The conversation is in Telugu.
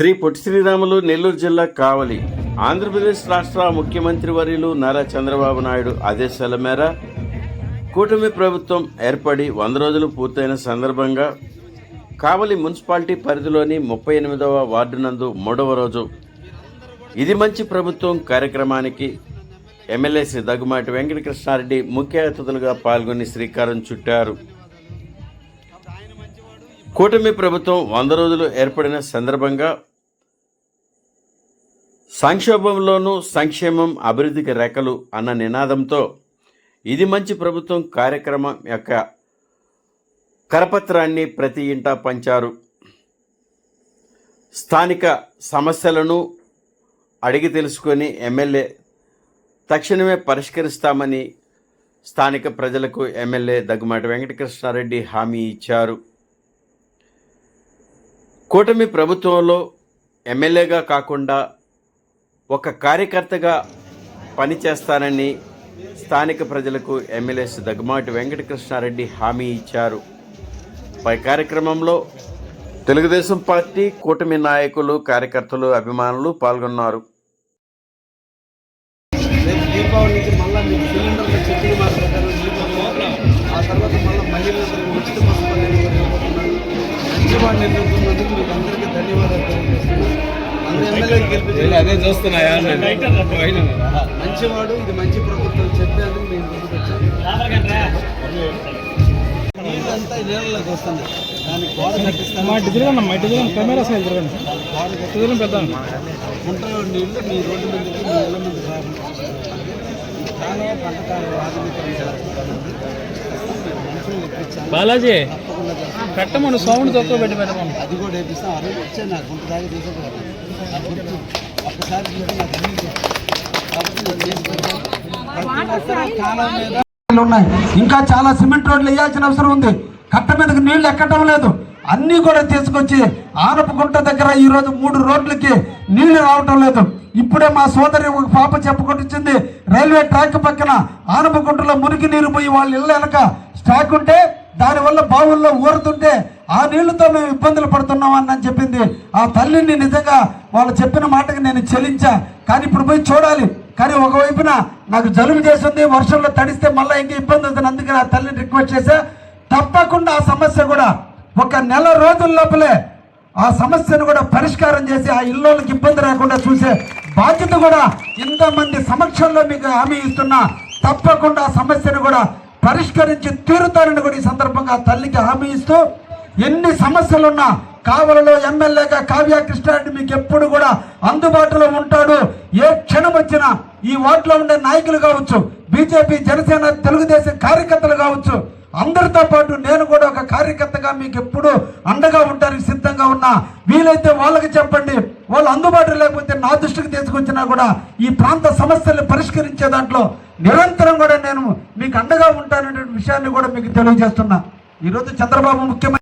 శ్రీ పొట్టి శ్రీరాములు నెల్లూరు జిల్లా కావలి. ఆంధ్రప్రదేశ్ రాష్ట్ర ముఖ్యమంత్రి వర్యులు నారా చంద్రబాబు నాయుడు ఆదేశాల మేర కూటమి ప్రభుత్వం ఏర్పడి వంద రోజులు పూర్తయిన సందర్భంగా కావలి మున్సిపాలిటీ పరిధిలోని ముప్పై ఎనిమిదవ వార్డు నందు మూడవ రోజు ఇది మంచి ప్రభుత్వం కార్యక్రమానికి ఎమ్మెల్యే శ్రీ దగ్గుమాటి వెంకటకృష్ణారెడ్డి ముఖ్య అతిథులుగా పాల్గొని శ్రీకారం చుట్టారు. కూటమి ప్రభుత్వం వంద రోజులు ఏర్పడిన సందర్భంగా సంక్షోభంలోనూ సంక్షేమం అభివృద్ధికి రెక్కలు అన్న నినాదంతో ఇది మంచి ప్రభుత్వం కార్యక్రమం యొక్క కరపత్రాన్ని ప్రతి ఇంటా పంచారు. స్థానిక సమస్యలను అడిగి తెలుసుకొని ఎమ్మెల్యే తక్షణమే పరిష్కరిస్తామని స్థానిక ప్రజలకు ఎమ్మెల్యే దగ్గుమాటి వెంకటకృష్ణారెడ్డి హామీ ఇచ్చారు. కూటమి ప్రభుత్వంలో ఎమ్మెల్యేగా కాకుండా ఒక కార్యకర్తగా పనిచేస్తానని స్థానిక ప్రజలకు ఎమ్మెల్యే దగ్గమాటి దగ్గుమాటి వెంకటకృష్ణారెడ్డి హామీ ఇచ్చారు. పై కార్యక్రమంలో తెలుగుదేశం పార్టీ కూటమి నాయకులు కార్యకర్తలు అభిమానులు పాల్గొన్నారు. దీపావళికి మళ్ళీ మీకు సిలిండర్లు ఆ తర్వాత మళ్ళీ మహిళలందరికీ ఉచిత మీకు అందరికీ ధన్యవాదాలు. అదే చూస్తున్నా మంచివాడు ఇది మంచి ప్రభుత్వం మేము నీళ్ళంతా నీళ్ళలోకి వస్తుంది. దానికి గోడ కట్టిస్తాను. కెమెరా తిరగండి. తిరగండి పెద్ద మీ రోడ్డు మీదకి మీ ఇళ్ళ ముందు ఇప్పించాలి బాలాజీ. కట్టమను సౌండ్ తక్కువ పెట్టి పెట్టమను అది కూడా వేపిస్తాం. వచ్చే నాకు గుంట దాకా గుర్తు ఒక్కసారి ఉన్నాయి. ఇంకా చాలా సిమెంట్ రోడ్లు వేయాల్సిన అవసరం ఉంది. కట్ట మీదకి నీళ్ళు ఎక్కడం లేదు. అన్నీ కూడా తీసుకొచ్చి ఆనపగుంట దగ్గర ఈ రోజు మూడు రోడ్లకి నీళ్ళు రావటం లేదు. ఇప్పుడే మా సోదరి ఒక పాప చెప్పుకొచ్చింది రైల్వే ట్రాక్ పక్కన ఆనపగుంటలో మురికి నీరు పోయి వాళ్ళ ఇళ్ళ వెనక స్టాక్ ఉంటే దానివల్ల బావుల్లో ఊరుతుంటే ఆ నీళ్ళతో మేము ఇబ్బందులు పడుతున్నాం అని చెప్పింది. ఆ తల్లిని నిజంగా వాళ్ళు చెప్పిన మాటకి నేను చెల్లించా కానీ ఇప్పుడు పోయి చూడాలి. కానీ ఒకవైపున నాకు జలుబు చేస్తుంది వర్షంలో తడిస్తే మళ్ళీ ఇంకా ఇబ్బంది అవుతుంది అందుకని ఆ తల్లిని రిక్వెస్ట్ చేశా. తప్పకుండా ఆ సమస్య కూడా ఒక నెల రోజుల లోపలే ఆ సమస్యను కూడా పరిష్కారం చేసి ఆ ఇల్లులకి ఇబ్బంది రాకుండా చూసే బాధ్యత కూడా ఇంతమంది సమక్షంలో మీకు హామీ ఇస్తున్నా. తప్పకుండా ఆ సమస్యను కూడా పరిష్కరించి తీరుతానని కూడా ఈ సందర్భంగా తల్లికి హామీ ఇస్తూ ఎన్ని సమస్యలున్నా కావలలో ఎమ్మెల్యేగా కావ్య కృష్ణారెడ్డి మీకు ఎప్పుడు కూడా అందుబాటులో ఉంటాడు. ఏ క్షణం వచ్చినా ఈ వార్డులో ఉండే నాయకులు కావచ్చు బీజేపీ జనసేన తెలుగుదేశం కార్యకర్తలు కావచ్చు అందరితో పాటు నేను కూడా ఒక కార్యకర్తగా మీకు ఎప్పుడు అండగా ఉండడానికి సిద్ధంగా ఉన్నా. వీలైతే వాళ్ళకి చెప్పండి. వాళ్ళు అందుబాటులో లేకపోతే నా దృష్టికి తీసుకొచ్చినా కూడా ఈ ప్రాంత సమస్యల్ని పరిష్కరించే దాంట్లో నిరంతరం కూడా నేను మీకు అండగా ఉంటాననే విషయాన్ని కూడా మీకు తెలియజేస్తున్నా. ఈరోజు చంద్రబాబు ముఖ్యమంత్రి